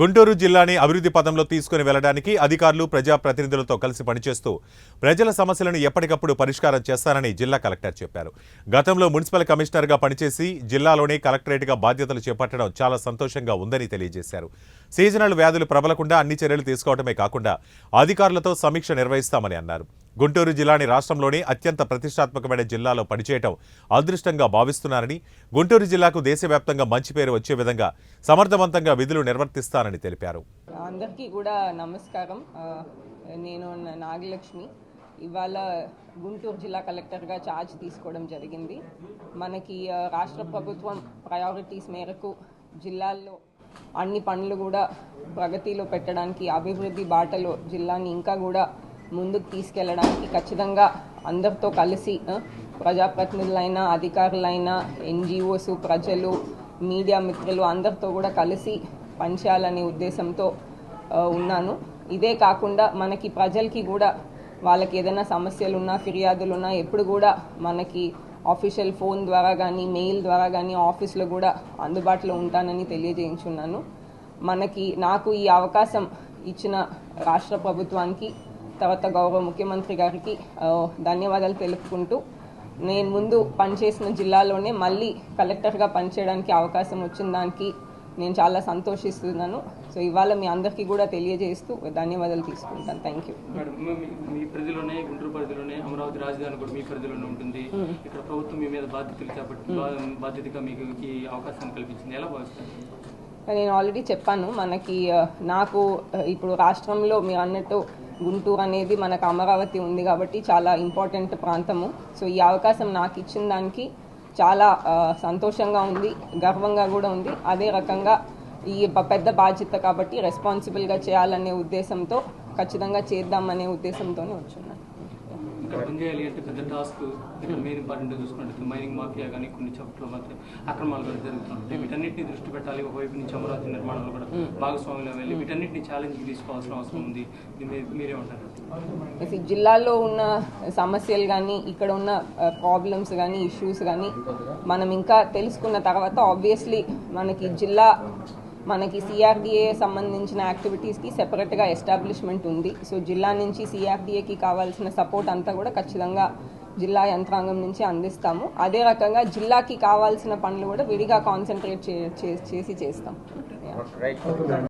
గుంటూరు జిల్లాని అభివృద్ధి పథంలో తీసుకుని వెళ్ళడానికి అధికారులు ప్రజాప్రతినిధులతో కలిసి పనిచేస్తూ ప్రజల సమస్యలను ఎప్పటికప్పుడు పరిష్కారం చేస్తానని జిల్లా కలెక్టర్ చెప్పారు. గతంలో మున్సిపల్ కమిషనర్గా పనిచేసి జిల్లాలోనే కలెక్టరేట్గా బాధ్యతలు చేపట్టడం చాలా సంతోషంగా ఉందని తెలియజేశారు. సీజనల్ వ్యాధులు ప్రబలకుండా అన్ని చర్యలు తీసుకోవడమే కాకుండా అధికారులతో సమీక్ష నిర్వహిస్తామని అన్నారు. గుంటూరు జిల్లాని రాష్ట్రంలోనే అత్యంత ప్రతిష్టాత్మకమైన జిల్లాలో పనిచేయటం అదృష్టంగా భావిస్తున్నారని గుంటూరు జిల్లాకు దేశవ్యాప్తంగా మంచి పేరు వచ్చే విధంగా సమర్థవంతంగా విధులు నిర్వర్తిస్తానని తెలిపారు. అందరికీ కూడా నమస్కారం. నేను నాగలక్ష్మి. ఇవాళ గుంటూరు జిల్లా కలెక్టర్గా ఛార్జ్ తీసుకోవడం జరిగింది. మనకి రాష్ట్ర ప్రభుత్వం ప్రయారిటీస్ మేరకు జిల్లాల్లో అన్ని పనులు కూడా ప్రగతిలో పెట్టడానికి అభివృద్ధి బాటలో జిల్లాని ఇంకా కూడా ముందుకు తీసుకెళ్ళడానికి ఖచ్చితంగా అందరితో కలిసి ఆ, ప్రజాప్రతినిధులైనా అధికారులైనా ఎన్జిఓస్ ప్రజలు మీడియా మిత్రులు అందరితో కూడా కలిసి పనిచేయాలనే ఉద్దేశంతో ఉన్నాను. ఇదే కాకుండా మనకి ప్రజలకి కూడా వాళ్ళకి ఏదైనా సమస్యలు ఉన్నా ఫిర్యాదులు ఉన్నా ఎప్పుడు కూడా మనకి ఆఫీషియల్ ఫోన్ ద్వారా కానీ మెయిల్ ద్వారా కానీ ఆఫీస్లో కూడా అందుబాటులో ఉంటానని తెలియజేయించున్నాను. మనకి నాకు ఈ అవకాశం ఇచ్చిన రాష్ట్ర ప్రభుత్వానికి తర్వాత గౌరవ ముఖ్యమంత్రి గారికి ధన్యవాదాలు తెలుపుకుంటూ నేను ముందు పనిచేసిన జిల్లాలోనే మళ్ళీ కలెక్టర్గా పనిచేయడానికి అవకాశం వచ్చిన దానికి నేను చాలా సంతోషిస్తున్నాను. సో ఇవాళ మీ అందరికీ కూడా తెలియజేస్తూ ధన్యవాదాలు తీసుకుంటాను. థ్యాంక్ యూ మీ- పరిధిలోనే గుంటూరు పరిధిలోనే అమరావతి రాజధాని కూడా మీ పరిధిలోనే ఉంటుంది. ఇక్కడ ప్రభుత్వం మీ మీద బాధ్యతలు చేపట్టి బా- బాధ్యతగా మీకు ఈ అవకాశాన్ని కల్పించింది. ఎలా భావిస్తారు నేను ఆల్రెడీ చెప్పాను మనకి నాకు ఇప్పుడు రాష్ట్రంలో మీరు అన్నట్టు గుంటూరు అనేది మనకు అమరావతి ఉంది కాబట్టి చాలా ఇంపార్టెంట్ ప్రాంతము. సో ఈ అవకాశం నాకు ఇచ్చిన దానికి చాలా సంతోషంగా ఉంది గర్వంగా కూడా ఉంది. అదే రకంగా ఈ పెద్ద బాధ్యత కాబట్టి రెస్పాన్సిబుల్గా చేయాలనే ఉద్దేశంతో ఖచ్చితంగా చేద్దామనే ఉద్దేశంతోనే వచ్చున్నాను. ఇక్కడ పనిచేయాలి అంటే పెద్ద టాస్క్ ఇక్కడ మెయిన్ ఇంపార్టెంట్ చూసుకుంటే మైనింగ్ మాఫియా కానీ కొన్ని చోట్ల మాత్రం అక్రమాలు కూడా జరుగుతుంటాయి. వీటన్నిటిని దృష్టి పెట్టాలి. ఒకవైపు నుంచి అమరావతి నిర్మాణంలో కూడా భాగస్వామ్యంలో వెళ్ళి వీటన్నిటిని ఛాలెంజ్ తీసుకోవాల్సిన అవసరం ఉంది. మీరే ఉంటారు. జిల్లాలో ఉన్న సమస్యలు కానీ ఇక్కడ ఉన్న ప్రాబ్లమ్స్ కానీ ఇష్యూస్ కానీ మనం ఇంకా తెలుసుకున్న తర్వాత ఆబ్వియస్లీ మనకి జిల్లా మనకి సిఆర్డిఏ సంబంధించిన యాక్టివిటీస్కి సెపరేట్గా ఎస్టాబ్లిష్మెంట్ ఉంది. సో జిల్లా నుంచి సిఆర్డిఏకి కావాల్సిన సపోర్ట్ అంతా కూడా ఖచ్చితంగా జిల్లా యంత్రాంగం నుంచి అందిస్తాము. అదే రకంగా జిల్లాకి కావాల్సిన పనులు కూడా విడిగా కాన్సన్ట్రేట్ చే చే- చేసి చేస్తాం.